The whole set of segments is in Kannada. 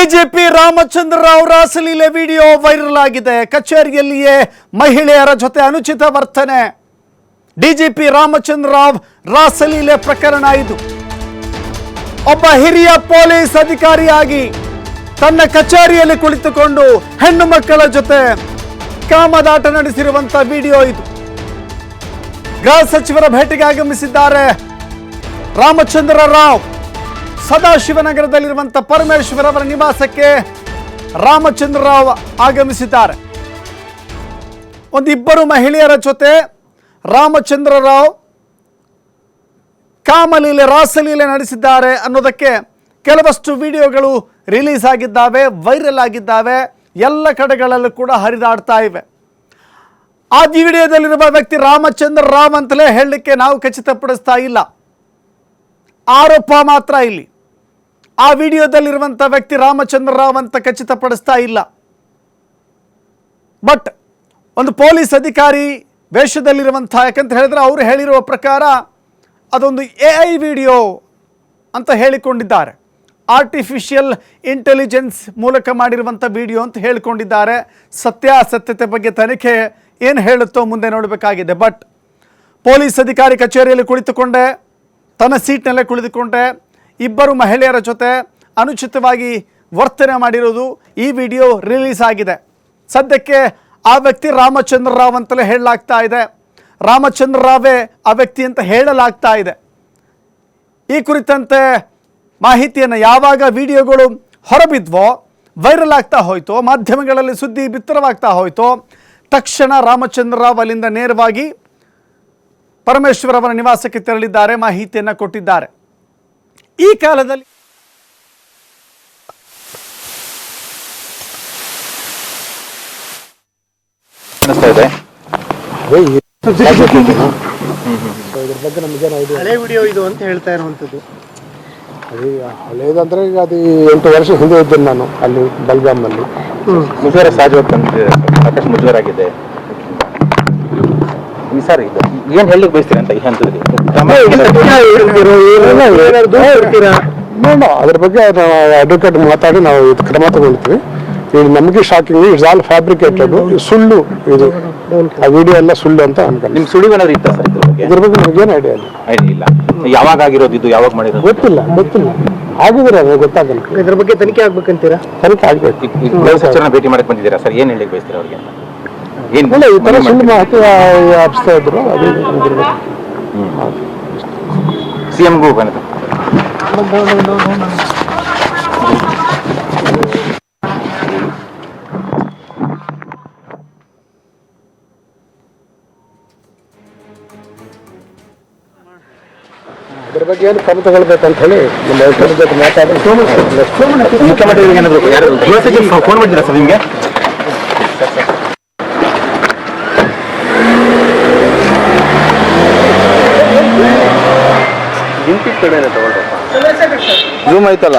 ಬಿಜೆಪಿ ರಾಮಚಂದ್ರ ರಾವ್ ರಾಸಲೀಲೆ ವಿಡಿಯೋ ವೈರಲ್ ಆಗಿದೆ. ಕಚೇರಿಯಲ್ಲಿಯೇ ಮಹಿಳೆಯರ ಜೊತೆ ಅನುಚಿತ ವರ್ತನೆ. ಡಿಜಿಪಿ ರಾಮಚಂದ್ರ ರಾವ್ ರಾಸಲೀಲೆ ಪ್ರಕರಣ ಇದು. ಒಬ್ಬ ಹಿರಿಯ ಪೊಲೀಸ್ ಅಧಿಕಾರಿಯಾಗಿ ತನ್ನ ಕಚೇರಿಯಲ್ಲಿ ಕುಳಿತುಕೊಂಡು ಹೆಣ್ಣು ಮಕ್ಕಳ ಜೊತೆ ಕಾಮದಾಟ ನಡೆಸಿರುವಂತ ವಿಡಿಯೋ ಇದು. ಗೃಹ ಸಚಿವರ ಭೇಟಿಗೆ ಆಗಮಿಸಿದ್ದಾರೆ ರಾಮಚಂದ್ರ ರಾವ್ ಸದಾಶಿವನಗರದಲ್ಲಿರುವಂಥ ಪರಮೇಶ್ವರ್ ಅವರ ನಿವಾಸಕ್ಕೆ ರಾಮಚಂದ್ರ ರಾವ್ ಆಗಮಿಸಿದ್ದಾರೆ. ಒಂದಿಬ್ಬರು ಮಹಿಳೆಯರ ಜೊತೆ ರಾಮಚಂದ್ರ ರಾವ್ ಕಾಮಲೀಲೆ, ರಾಸಲೀಲೆ ನಡೆಸಿದ್ದಾರೆ ಅನ್ನೋದಕ್ಕೆ ಕೆಲವಷ್ಟು ವಿಡಿಯೋಗಳು ರಿಲೀಸ್ ಆಗಿದ್ದಾವೆ, ವೈರಲ್ ಆಗಿದ್ದಾವೆ, ಎಲ್ಲ ಕಡೆಗಳಲ್ಲೂ ಕೂಡ ಹರಿದಾಡ್ತಾ ಇವೆ. ಆ ವಿಡಿಯೋದಲ್ಲಿರುವ ವ್ಯಕ್ತಿ ರಾಮಚಂದ್ರ ರಾವ್ ಅಂತಲೇ ಹೇಳಲಿಕ್ಕೆ ನಾವು ಖಚಿತಪಡಿಸ್ತಾ ಇಲ್ಲ. ಆರೋಪ ಮಾತ್ರ ಇಲ್ಲಿ. ಆ ವಿಡಿಯೋದಲ್ಲಿರುವಂಥ ವ್ಯಕ್ತಿ ರಾಮಚಂದ್ರ ರಾವ್ ಅಂತ ಖಚಿತಪಡಿಸ್ತಾ ಇಲ್ಲ. ಬಟ್ ಒಂದು ಪೊಲೀಸ್ ಅಧಿಕಾರಿ ವೇಷದಲ್ಲಿರುವಂಥ, ಯಾಕಂತ ಹೇಳಿದ್ರೆ ಅವರು ಹೇಳಿರುವ ಪ್ರಕಾರ ಅದೊಂದು ಎ ಐ ವಿಡಿಯೋ ಅಂತ ಹೇಳಿಕೊಂಡಿದ್ದಾರೆ. ಆರ್ಟಿಫಿಷಿಯಲ್ ಇಂಟೆಲಿಜೆನ್ಸ್ ಮೂಲಕ ಮಾಡಿರುವಂಥ ವಿಡಿಯೋ ಅಂತ ಹೇಳಿಕೊಂಡಿದ್ದಾರೆ. ಸತ್ಯಾಸತ್ಯತೆ ಬಗ್ಗೆ ತನಿಖೆ ಏನು ಹೇಳುತ್ತೋ ಮುಂದೆ ನೋಡಬೇಕಾಗಿದೆ. ಬಟ್ ಪೊಲೀಸ್ ಅಧಿಕಾರಿ ಕಚೇರಿಯಲ್ಲಿ ಕುಳಿತುಕೊಂಡೆ, ತನ್ನ ಸೀಟ್ನಲ್ಲೇ ಕುಳಿತುಕೊಂಡೆ ಇಬ್ಬರು ಮಹಿಳೆಯರ ಜೊತೆ ಅನುಚಿತವಾಗಿ ವರ್ತನೆ ಮಾಡಿರೋದು ಈ ವಿಡಿಯೋ ರಿಲೀಸ್ ಆಗಿದೆ. ಸದ್ಯಕ್ಕೆ ಆ ವ್ಯಕ್ತಿ ರಾಮಚಂದ್ರ ರಾವ್ ಅಂತಲೇ ಹೇಳಲಾಗ್ತಾ ಇದೆ. ರಾಮಚಂದ್ರ ರಾವೇ ಆ ವ್ಯಕ್ತಿ ಅಂತ ಹೇಳಲಾಗ್ತಾ ಇದೆ. ಈ ಕುರಿತಂತೆ ಮಾಹಿತಿಯನ್ನು ಯಾವಾಗ ವಿಡಿಯೋಗಳು ಹೊರಬಿದ್ವೋ, ವೈರಲ್ ಆಗ್ತಾ ಹೋಯಿತು, ಮಾಧ್ಯಮಗಳಲ್ಲಿ ಸುದ್ದಿ ಬಿತ್ತರವಾಗ್ತಾ ಹೋಯಿತು, ತಕ್ಷಣ ರಾಮಚಂದ್ರ ರಾವ್ ಅಲ್ಲಿಂದ ನೇರವಾಗಿ ಪರಮೇಶ್ವರ್ ಅವರ ನಿವಾಸಕ್ಕೆ ತೆರಳಿದ್ದಾರೆ, ಮಾಹಿತಿಯನ್ನು ಕೊಟ್ಟಿದ್ದಾರೆ. ಈ ಕಾಲದಲ್ಲಿ ಅನಿಸ್ತಾ ಇದೆ. ಸೊ ಇದ್ರ ಬಗ್ಗೆ ನಮಗೇನು ಐಡಿಯಾ ಹಳೆ ವಿಡಿಯೋ ಇದು ಅಂತ ಹೇಳ್ತಾ ಇರುವಂತದ್ದು ಅದೇ ಹಳೇದಂದ್ರೆ ಈಗ ಅದು ಎಂಟು ವರ್ಷ ಹಿಂದೆ ಇದ್ದೇನೆ ನಾನು ಅಲ್ಲಿ ಬಲ್ಗಾಮ್ನಲ್ಲಿ. ಮುಜುಗರ ಸಹಜವಾಗಿ ಅಂತ ಸಾಕಷ್ಟು ಮುಜುಗರಾಗಿದೆ ಈ ಸಾರಿ ಇದು. ಏನ್ ಹೇಳಲಿಕ್ಕೆ ಬಯಸ್ತೀರಿ ಅಂತ ಈ ಹಂತದಲ್ಲಿ? ಅದ್ರ ಬಗ್ಗೆ ಅಡ್ವೊಕೇಟ್ ಮಾತಾಡಿ ನಾವು ಇದು ಕ್ರಮ ತಗೊಳ್ತೀವಿ. ಇದು ನಮಗೆ ಶಾಕಿಂಗ್ ಇಟ್ಸ್ ಆಲ್ ಫ್ಯಾಬ್ರಿಕೇಟೆಡ್ ಸುಳ್ಳು ಇದು. ಆ ವಿಡಿಯೋ ಎಲ್ಲ ಸುಳ್ಳು ಅಂತ ಅನ್ಕೊಂಡು ನಿಮ್ ಸುಳಿವು ಏನಾದ್ರು ಇತ್ತ ಸರ್ ಇದ್ರ ಬಗ್ಗೆ? ನಮಗೇನು ಐಡಿಯಾ ಇಲ್ಲ. ಐಡಿಯಾ ಇಲ್ಲ. ಯಾವಾಗ ಆಗಿರೋದು ಇದು ಯಾವಾಗ ಮಾಡಿರೋದು? ಗೊತ್ತಿಲ್ಲ ಗೊತ್ತಿಲ್ಲ. ಆಗಿದ್ರೆ ಅದು ಗೊತ್ತಾಗಲ್ಲ. ಇದ್ರ ಬಗ್ಗೆ ತನಿಖೆ ಆಗ್ಬೇಕಂತೀರಾ? ತನಿಖೆ ಆಗ್ಬೇಕು. ಈ- ಈ ಭೇಟಿ ಮಾಡಕ್ ಬಂದಿದ್ದೀರಾ ಸರ್? ಏನ್ ಹೇಳಿ ಬಯಸ್ತೀರಾ ಅವ್ರಿಗೆ ಅಂತ? ಏನ್ ಇಲ್ಲ ಈ ತರ ಸುಳ್ಳು ಮಾಹಿತಿ ಹಬ್ಸ್ತಾ ಇದ್ರು ಅದು ಇದ್ರ ಬಗ್ಗೆ ಸಿಎಂಗೂ ಬಂದ. ಇದ್ರ ಬಗ್ಗೆ ಏನು ಕ್ರಮ ತಗೊಳ್ಬೇಕಂತ ಹೇಳಿ ನಮ್ಮ ವೈದ್ಯರ ಜೊತೆ ಮಾತಾಡಿ. ಮುಖ್ಯಮಂತ್ರಿಗಳಿಗೆ ಏನಾದ್ರು ಯಾರು? ಗೃಹ ಸಚಿವರು ಫೋನ್ ಮಾಡಿದ್ದೀರಾ ಸರ್ ನಿಮ್ಗೆ? ಜೂಮ್ ಐತಲ್ಲ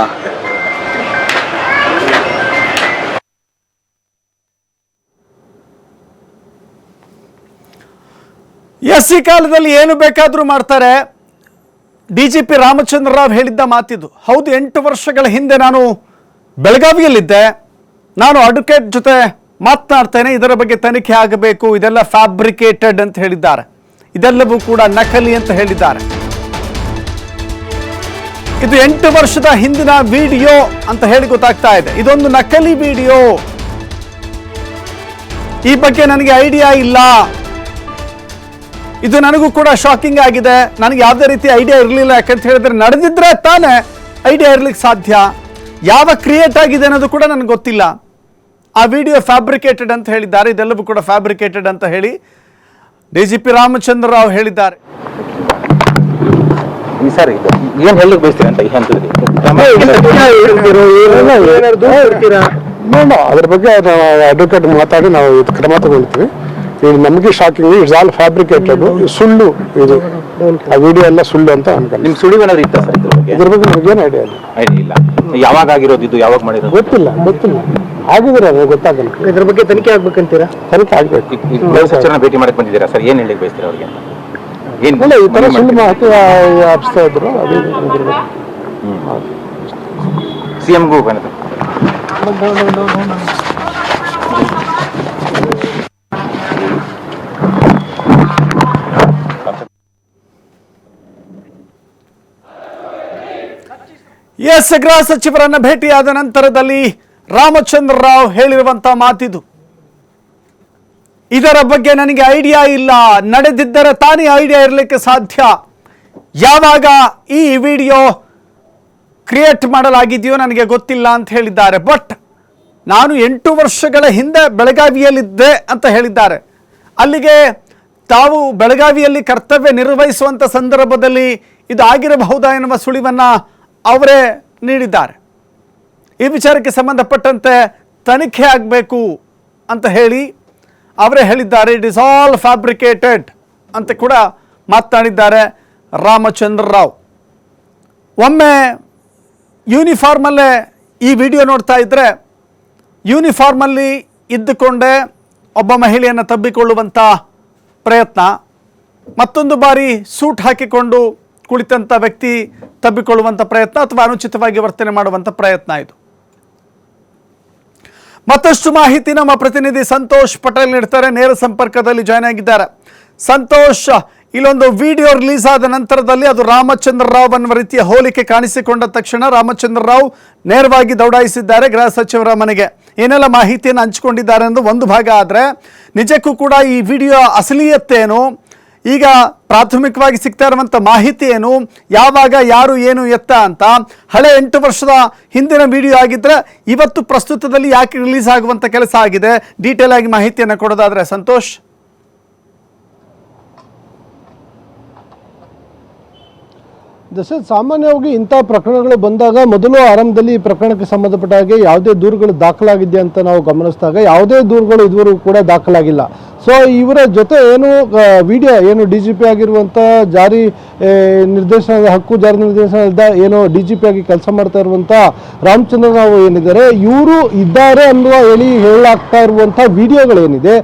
ಎಸ್ ಕಾಲದಲ್ಲಿ ಏನು ಬೇಕಾದರೂ ಮಾಡ್ತಾರೆ. D G P Ramachandra Rao ಹೇಳಿದ್ದ ಮಾತಿದು. ಹೌದು, ಎಂಟು ವರ್ಷಗಳ ಹಿಂದೆ ನಾನು ಬೆಳಗಾವಿಯಲ್ಲಿದ್ದೆ. ನಾನು ಅಡ್ವೊಕೇಟ್ ಜೊತೆ ಮಾತನಾಡ್ತೇನೆ. ಇದರ ಬಗ್ಗೆ ತನಿಖೆ ಆಗಬೇಕು. ಇದೆಲ್ಲ ಫ್ಯಾಬ್ರಿಕೇಟೆಡ್ ಅಂತ ಹೇಳಿದ್ದಾರೆ. ಇದೆಲ್ಲವೂ ಕೂಡ ನಕಲಿ ಅಂತ ಹೇಳಿದ್ದಾರೆ. ಇದು ಎಂಟು ವರ್ಷದ ಹಿಂದಿನ ವಿಡಿಯೋ ಅಂತ ಹೇಳಿ ಗೊತ್ತಾಗ್ತಾ ಇದೆ. ಇದೊಂದು ನಕಲಿ ವಿಡಿಯೋ. ಈ ಬಗ್ಗೆ ನನಗೆ ಐಡಿಯಾ ಇಲ್ಲ. ಇದು ನನಗೂ ಕೂಡ ಶಾಕಿಂಗ್ ಆಗಿದೆ. ನನಗೆ ಯಾವುದೇ ರೀತಿ ಐಡಿಯಾ ಇರಲಿಲ್ಲ. ಯಾಕಂತ ಹೇಳಿದ್ರೆ ನಡೆದಿದ್ರೆ ತಾನೇ ಐಡಿಯಾ ಇರ್ಲಿಕ್ಕೆ ಸಾಧ್ಯ. ಯಾವ ಕ್ರಿಯೇಟ್ ಆಗಿದೆ ಅನ್ನೋದು ಕೂಡ ನನಗೆ ಗೊತ್ತಿಲ್ಲ. ಆ ವಿಡಿಯೋ ಫ್ಯಾಬ್ರಿಕೇಟೆಡ್ ಅಂತ ಹೇಳಿದ್ದಾರೆ. ಇದೆಲ್ಲವೂ ಕೂಡ ಫ್ಯಾಬ್ರಿಕೇಟೆಡ್ ಅಂತ ಹೇಳಿ D G P Ramachandra Rao ಹೇಳಿದ್ದಾರೆ. ಈ ಸರ್ ಇದು ಏನ್ ಹೇಳಿಕ್ ಬಯಸ್ತೀರಿ ಅಂತ ಈ ಹಂತದಲ್ಲಿ? ನೋಡ ಅದ್ರ ಬಗ್ಗೆ ಅಡ್ವೊಕೇಟ್ ಮಾತಾಡಿ ನಾವು ಇದು ಕ್ರಮ ತಗೊಳ್ತೀವಿ. ಇದು ನಮಗೆ ಶಾಕಿಂಗ್ ಇಟ್ಸ್ ಆಲ್ ಫ್ಯಾಬ್ರಿಕೇಟೆಡ್ ಸುಳ್ಳು ಇದು. ಆ ವಿಡಿಯೋ ಎಲ್ಲ ಸುಳ್ಳು ಅಂತ ಅನ್ಕೊಂಡು ನಿಮ್ ಸುಳಿವು ಏನಾದ್ರು ಇತ್ತ ಸರ್ ಇದ್ರ ಬಗ್ಗೆ? ಇದ್ರ ಬಗ್ಗೆ ನಮಗೇನು ಐಡಿಯಾ ಇಲ್ಲ. ಐಡಿಯಾ ಇಲ್ಲ. ಯಾವಾಗ ಆಗಿರೋದು ಇದು ಯಾವಾಗ ಮಾಡಿರೋದು? ಗೊತ್ತಿಲ್ಲ ಗೊತ್ತಿಲ್ಲ. ಆಗಿದ್ರೆ ಅದು ಗೊತ್ತಾಗಲ್ಲ. ಇದ್ರ ಬಗ್ಗೆ ತನಿಖೆ ಆಗ್ಬೇಕಂತೀರಾ? ತನಿಖೆ ಆಗ್ಬೇಕು. ಈ- ಭೇಟಿ ಮಾಡಕ್ ಬಂದಿದ್ದೀರಾ ಸರ್? ಏನ್ ಹೇಳಿಕ್ ಬಯಸ್ತೀರಾ ಅವ್ರಿಗೆ ಇಲ್ಲ ಈ ಸುಳ್ಳು? ಮಾಹಿತಿ ಹಬ್ಸ್ತಾ ಇದ್ರು ಅದು ಎಸ್ ಗೃಹ ಸಚಿವರನ್ನ ಭೇಟಿಯಾದ ನಂತರದಲ್ಲಿ ರಾಮಚಂದ್ರ ರಾವ್ ಹೇಳಿರುವಂತ ಮಾತಿದು. ಇದರ ಬಗ್ಗೆ ನನಗೆ ಐಡಿಯಾ ಇಲ್ಲ. ನಡೆದಿದ್ದರೆ ತಾನೇ ಐಡಿಯಾ ಇರಲಿಕ್ಕೆ ಸಾಧ್ಯ. ಯಾವಾಗ ಈ ವಿಡಿಯೋ ಕ್ರಿಯೇಟ್ ಮಾಡಲಾಗಿದೆಯೋ ನನಗೆ ಗೊತ್ತಿಲ್ಲ ಅಂತ ಹೇಳಿದ್ದಾರೆ. ಬಟ್ ನಾನು ಎಂಟು ವರ್ಷಗಳ ಹಿಂದೆ ಬೆಳಗಾವಿಯಲ್ಲಿದ್ದೆ ಅಂತ ಹೇಳಿದ್ದಾರೆ. ಅಲ್ಲಿಗೆ ತಾವು ಬೆಳಗಾವಿಯಲ್ಲಿ ಕರ್ತವ್ಯ ನಿರ್ವಹಿಸುವಂಥ ಸಂದರ್ಭದಲ್ಲಿ ಇದು ಆಗಿರಬಹುದಾ ಎನ್ನುವ ಸುಳಿವನ್ನು ಅವರೇ ನೀಡಿದ್ದಾರೆ. ಈ ವಿಚಾರಕ್ಕೆ ಸಂಬಂಧಪಟ್ಟಂತೆ ತನಿಖೆ ಆಗಬೇಕು ಅಂತ ಹೇಳಿ ಅವರೇ ಹೇಳಿದ್ದಾರೆ ಇಟ್ ಇಸ್ ಆಲ್ ಫ್ಯಾಬ್ರಿಕೇಟೆಡ್ ಅಂತ ಕೂಡ ಮಾತನಾಡಿದ್ದಾರೆ ರಾಮಚಂದ್ರ ರಾವ್. ಒಮ್ಮೆ ಯೂನಿಫಾರ್ಮಲ್ಲೇ ಈ ವಿಡಿಯೋ ನೋಡ್ತಾ ಇದ್ದರೆ ಯೂನಿಫಾರ್ಮಲ್ಲಿ ಇದ್ದುಕೊಂಡೇ ಒಬ್ಬ ಮಹಿಳೆಯನ್ನು ತಬ್ಬಿಕೊಳ್ಳುವಂಥ ಪ್ರಯತ್ನ. ಮತ್ತೊಂದು ಬಾರಿ ಸೂಟ್ ಹಾಕಿಕೊಂಡು ಕುಳಿತಂಥ ವ್ಯಕ್ತಿ ತಬ್ಬಿಕೊಳ್ಳುವಂಥ ಪ್ರಯತ್ನ ಅಥವಾ ಅನುಚಿತವಾಗಿ ವರ್ತನೆ ಮಾಡುವಂಥ ಪ್ರಯತ್ನ ಇದು. ಮತ್ತಷ್ಟು ಮಾಹಿತಿ ನಮ್ಮ ಪ್ರತಿನಿಧಿ ಸಂತೋಷ್ ಪಟೇಲ್ ನೀಡ್ತಾರೆ. ನೇರ ಸಂಪರ್ಕದಲ್ಲಿ ಜಾಯ್ನ್ ಆಗಿದ್ದಾರೆ. ಸಂತೋಷ್, ಇಲ್ಲೊಂದು ವಿಡಿಯೋ ರಿಲೀಸ್ ಆದ ನಂತರದಲ್ಲಿ ಅದು ರಾಮಚಂದ್ರ ರಾವ್ ಅನ್ನುವ ರೀತಿಯ ಹೋಲಿಕೆ ಕಾಣಿಸಿಕೊಂಡ ತಕ್ಷಣ ರಾಮಚಂದ್ರ ರಾವ್ ನೇರವಾಗಿ ದೌಡಾಯಿಸಿದ್ದಾರೆ ಗೃಹ ಸಚಿವರ ಮನೆಗೆ. ಏನೆಲ್ಲ ಮಾಹಿತಿಯನ್ನು ಹಂಚಿಕೊಂಡಿದ್ದಾರೆ ಎಂದು ಒಂದು ಭಾಗ ಆದರೆ, ನಿಜಕ್ಕೂ ಕೂಡ ಈ ವಿಡಿಯೋ ಅಸಲಿಯತ್ತೇನು? ಈಗ ಪ್ರಾಥಮಿಕವಾಗಿ ಸಿಗ್ತಾ ಇರುವಂಥ ಮಾಹಿತಿ ಏನು? ಯಾವಾಗ ಯಾರು ಏನು ಎತ್ತ ಅಂತ ಹಳೆ ಎಂಟು ವರ್ಷದ ಹಿಂದಿನ ವಿಡಿಯೋ ಆಗಿದ್ದರೆ ಇವತ್ತು ಪ್ರಸ್ತುತದಲ್ಲಿ ಯಾಕೆ ರಿಲೀಸ್ ಆಗುವಂಥ ಕೆಲಸ ಆಗಿದೆ? ಡೀಟೇಲ್ ಆಗಿ ಮಾಹಿತಿಯನ್ನು ಕೊಡೋದಾದರೆ ಸಂತೋಷ್. ದಶರಥ್ ಸಾಮಾನ್ಯವಾಗಿ ಇಂಥ ಪ್ರಕರಣಗಳು ಬಂದಾಗ ಮೊದಲು ಆರಂಭದಲ್ಲಿ ಈ ಪ್ರಕರಣಕ್ಕೆ ಸಂಬಂಧಪಟ್ಟ ಹಾಗೆ ಯಾವುದೇ ದೂರುಗಳು ದಾಖಲಾಗಿದೆ ಅಂತ ನಾವು ಗಮನಿಸಿದಾಗ ಯಾವುದೇ ದೂರುಗಳು ಇದುವರೆಗೂ ಕೂಡ ದಾಖಲಾಗಿಲ್ಲ. ಸೊ ಇವರ ಜೊತೆ ಏನು ವಿಡಿಯೋ ಏನು ಡಿ ಜಿ ಪಿ ಆಗಿರುವಂಥ ಜಾರಿ ನಿರ್ದೇಶನದ ಹಕ್ಕು ಜಾರಿ ನಿರ್ದೇಶನದ ಏನು ಡಿ ಜಿ ಪಿ ಆಗಿ ಕೆಲಸ ಮಾಡ್ತಾ ಇರುವಂಥ ರಾಮಚಂದ್ರ ರಾವ್ ಏನಿದ್ದಾರೆ, ಇವರು ಇದ್ದಾರೆ ಅನ್ನುವ ಹೇಳಿ ಹೇಳಾಗ್ತಾ ಇರುವಂಥ ವಿಡಿಯೋಗಳೇನಿದೆ.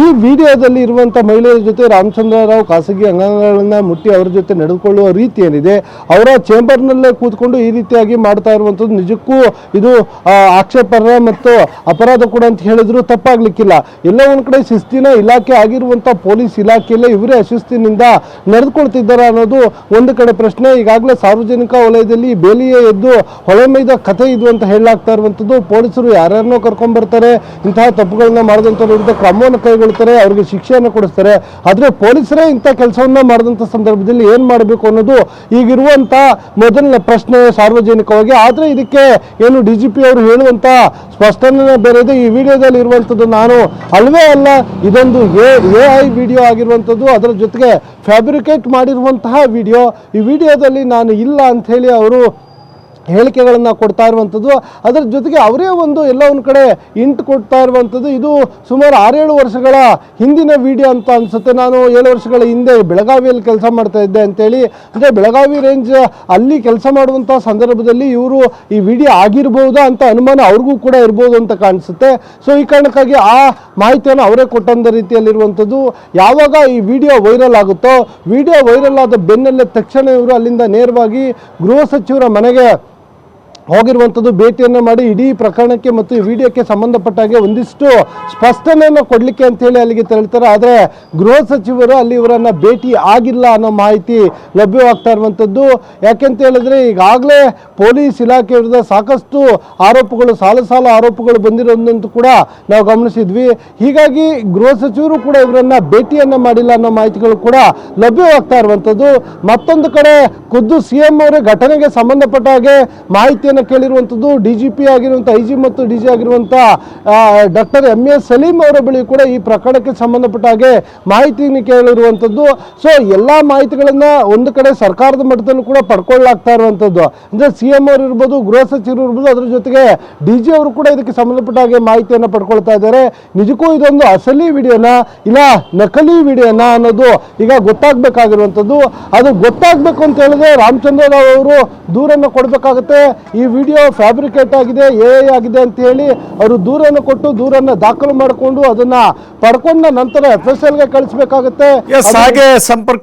ಈ ವಿಡಿಯೋದಲ್ಲಿ ಇರುವಂಥ ಮಹಿಳೆಯರ ಜೊತೆ ರಾಮಚಂದ್ರ ರಾವ್ ಖಾಸಗಿ ಅಂಗಾಂಗಗಳನ್ನು ಮುಟ್ಟಿ ಅವರ ಜೊತೆ ನಡೆದುಕೊಳ್ಳುವ ರೀತಿ ಏನಿದೆ, ಅವರ ಚೇಂಬರ್ನಲ್ಲೇ ಕೂತ್ಕೊಂಡು ಈ ರೀತಿಯಾಗಿ ಮಾಡ್ತಾ ಇರುವಂಥದ್ದು ನಿಜಕ್ಕೂ ಇದು ಆಕ್ಷೇಪರ ಮತ್ತು ಅಪರಾಧ ಕೂಡ ಅಂತ ಹೇಳಿದ್ರು ತಪ್ಪಾಗ್ಲಿಕ್ಕಿಲ್ಲ. ಎಲ್ಲ ಒಂದು ಕಡೆ ಶಿಸ್ತಿನ ಇಲಾಖೆ ಆಗಿರುವಂಥ ಪೊಲೀಸ್ ಇಲಾಖೆಯಲ್ಲೇ ಇವರೇ ಅಶಿಸ್ತಿನಿಂದ ನಡೆದುಕೊಳ್ತಿದ್ದಾರೆ ಅನ್ನೋದು ಒಂದು ಕಡೆ ಪ್ರಶ್ನೆ. ಈಗಾಗಲೇ ಸಾರ್ವಜನಿಕ ವಲಯದಲ್ಲಿ ಬೇಲಿಯೇ ಎದ್ದು ಹೊಳೆ ಮೈದ ಕಥೆ ಇದು ಅಂತ ಹೇಳಲಾಗ್ತಾ ಇರುವಂಥದ್ದು ಪೊಲೀಸರು ಯಾರ್ಯಾರನ್ನೋ ಕರ್ಕೊಂಡ್ ಬರ್ತಾರೆ, ಇಂತಹ ತಪ್ಪುಗಳನ್ನ ಮಾಡಿದಂಥವ್ರ ವಿರುದ್ಧ ಕ್ರಮವನ್ನು ಕೈಗೊಳ್ತಾರೆ, ಅವರಿಗೆ ಶಿಕ್ಷೆಯನ್ನು ಕೊಡಿಸ್ತಾರೆ. ಆದರೆ ಪೊಲೀಸರೇ ಇಂಥ ಕೆಲಸವನ್ನ ಮಾಡಿದಂಥ ಸಂದರ್ಭದಲ್ಲಿ ಏನು ಮಾಡಬೇಕು ಅನ್ನೋದು ಈಗಿರುವಂಥ ಮೊದಲನೇ ಪ್ರಶ್ನೆ ಸಾರ್ವಜನಿಕವಾಗಿ. ಆದರೆ ಇದಕ್ಕೆ ಏನು ಡಿ ಜಿ ಪಿ ಅವರು ಹೇಳುವಂಥ ಸ್ಪಷ್ಟನೆ ಬೇರೆ ಈ ವಿಡಿಯೋದಲ್ಲಿ ಇರುವಂಥದ್ದು ನಾನು ಅಲ್ವೇ ಅಲ್ಲ, ಇದೊಂದು ಎ ಎ ಐ ವಿಡಿಯೋ ಆಗಿರುವಂಥದ್ದು, ಅದರ ಜೊತೆಗೆ ಫ್ಯಾಬ್ರಿಕೇಟ್ ಮಾಡಿರುವಂತಹ ವಿಡಿಯೋ. ಈ ವಿಡಿಯೋದಲ್ಲಿ ನಾನು ಇಲ್ಲ ಅಂಥೇಳಿ ಅವರು ಹೇಳಿಕೆಗಳನ್ನು ಕೊಡ್ತಾ ಇರುವಂಥದ್ದು. ಅದರ ಜೊತೆಗೆ ಅವರೇ ಒಂದು ಎಲ್ಲ ಒಂದು ಕಡೆ ಇಂಟ್ ಕೊಡ್ತಾ ಇರುವಂಥದ್ದು. ಇದು ಸುಮಾರು ಆರೇಳು ವರ್ಷಗಳ ಹಿಂದಿನ ವಿಡಿಯೋ ಅಂತ ಅನಿಸುತ್ತೆ. ನಾನು ಏಳು ವರ್ಷಗಳ ಹಿಂದೆ ಬೆಳಗಾವಿಯಲ್ಲಿ ಕೆಲಸ ಮಾಡ್ತಾ ಇದ್ದೆ ಅಂತೇಳಿ. ಅಂದರೆ ಬೆಳಗಾವಿ ರೇಂಜ್ ಅಲ್ಲಿ ಕೆಲಸ ಮಾಡುವಂಥ ಸಂದರ್ಭದಲ್ಲಿ ಇವರು ಈ ವಿಡಿಯೋ ಆಗಿರ್ಬೋದಾ ಅಂತ ಅನುಮಾನ ಅವ್ರಿಗೂ ಕೂಡ ಇರ್ಬೋದು ಅಂತ ಕಾಣಿಸುತ್ತೆ. ಸೊ ಈ ಕಾರಣಕ್ಕಾಗಿ ಆ ಮಾಹಿತಿಯನ್ನು ಅವರೇ ಕೊಟ್ಟಂಥ ರೀತಿಯಲ್ಲಿರುವಂಥದ್ದು. ಯಾವಾಗ ಈ ವಿಡಿಯೋ ವೈರಲ್ ಆಗುತ್ತೋ, ವಿಡಿಯೋ ವೈರಲ್ ಆದ ಬೆನ್ನಲ್ಲೇ ತಕ್ಷಣ ಇವರು ಅಲ್ಲಿಂದ ನೇರವಾಗಿ ಗೃಹ ಸಚಿವರ ಮನೆಗೆ ಹೋಗಿರುವಂಥದ್ದು ಭೇಟಿಯನ್ನು ಮಾಡಿ ಇಡೀ ಪ್ರಕರಣಕ್ಕೆ ಮತ್ತು ಈ ವಿಡಿಯೋಕ್ಕೆ ಸಂಬಂಧಪಟ್ಟ ಹಾಗೆ ಒಂದಿಷ್ಟು ಸ್ಪಷ್ಟನೆಯನ್ನು ಕೊಡಲಿಕ್ಕೆ ಅಂತೇಳಿ ಅಲ್ಲಿಗೆ ತೆರಳ್ತಾರೆ. ಆದರೆ ಗೃಹ ಸಚಿವರು ಅಲ್ಲಿ ಇವರನ್ನು ಭೇಟಿ ಆಗಿಲ್ಲ ಅನ್ನೋ ಮಾಹಿತಿ ಲಭ್ಯವಾಗ್ತಾ ಇರುವಂಥದ್ದು ಯಾಕೆಂತ ಹೇಳಿದ್ರೆ ಈಗಾಗಲೇ ಪೊಲೀಸ್ ಇಲಾಖೆ ವಿರುದ್ಧ ಸಾಕಷ್ಟು ಆರೋಪಗಳು, ಸಾಲ ಸಾಲ ಆರೋಪಗಳು ಬಂದಿರೋದಂತೂ ಕೂಡ ನಾವು ಗಮನಿಸಿದ್ವಿ. ಹೀಗಾಗಿ ಗೃಹ ಸಚಿವರು ಕೂಡ ಇವರನ್ನು ಭೇಟಿಯನ್ನು ಮಾಡಿಲ್ಲ ಅನ್ನೋ ಮಾಹಿತಿಗಳು ಕೂಡ ಲಭ್ಯವಾಗ್ತಾ ಇರುವಂಥದ್ದು ಮತ್ತೊಂದು ಕಡೆ ಖುದ್ದು ಸಿ ಎಂ ಅವರೇ ಘಟನೆಗೆ ಸಂಬಂಧಪಟ್ಟ ಹಾಗೆ ಮಾಹಿತಿಯನ್ನು ಕೇಳಿರುವಂಥದ್ದು ಡಿ ಜಿ ಪಿ ಆಗಿರುವಂಥ ಐ ಜಿ ಮತ್ತು ಡಿ ಜಿ ಆಗಿರುವಂಥ ಡಾಕ್ಟರ್ ಎಂ ಎಸ್ ಸಲೀಂ ಅವರ ಬಳಿ ಕೂಡ ಈ ಪ್ರಕರಣಕ್ಕೆ ಸಂಬಂಧಪಟ್ಟ ಹಾಗೆ ಮಾಹಿತಿಯನ್ನು ಕೇಳಿರುವಂಥದ್ದು. ಸೊ ಎಲ್ಲ ಮಾಹಿತಿಗಳನ್ನು ಒಂದು ಕಡೆ ಸರ್ಕಾರದ ಮಟ್ಟದಲ್ಲೂ ಕೂಡ ಪಡ್ಕೊಳ್ಳಾಗ್ತಾ ಇರುವಂಥದ್ದು. ಅಂದರೆ ಸಿ ಎಂ ಅವರು ಇರ್ಬೋದು, ಗೃಹ ಸಚಿವರು ಇರ್ಬೋದು, ಅದರ ಜೊತೆಗೆ ಡಿ ಜಿ ಅವರು ಕೂಡ ಇದಕ್ಕೆ ಸಂಬಂಧಪಟ್ಟ ಹಾಗೆ ಮಾಹಿತಿಯನ್ನು ಪಡ್ಕೊಳ್ತಾ ಇದ್ದಾರೆ. ನಿಜಕ್ಕೂ ಇದೊಂದು ಅಸಲಿ ವಿಡಿಯೋನ, ಇಲ್ಲ ನಕಲಿ ವಿಡಿಯೋನ ಅನ್ನೋದು ಈಗ ಗೊತ್ತಾಗಬೇಕಾಗಿರುವಂಥದ್ದು. ಅದು ಗೊತ್ತಾಗಬೇಕು ಅಂತ ಹೇಳಿದ್ರೆ ರಾಮಚಂದ್ರ ರಾವ್ ಅವರು ದೂರನ್ನು ಕೊಡಬೇಕಾಗುತ್ತೆ. ವಿಡಿಯೋ ಫ್ಯಾಬ್ರಿಕೇಟ್ ಆಗಿದೆ ಎ ಐ ಆಗಿದೆ ಅಂತ ಹೇಳಿ ಅವರು ದೂರನ್ನು ಕೊಟ್ಟು ದೂರನ್ನು ದಾಖಲು ಮಾಡಿಕೊಂಡು ಅದನ್ನ ಪಡ್ಕೊಂಡ ನಂತರ ಎಫ್ ಎಸ್ ಎಲ್ಗೆ ಎಸ್ ಹಾಗೆ ಸಂಪರ್ಕ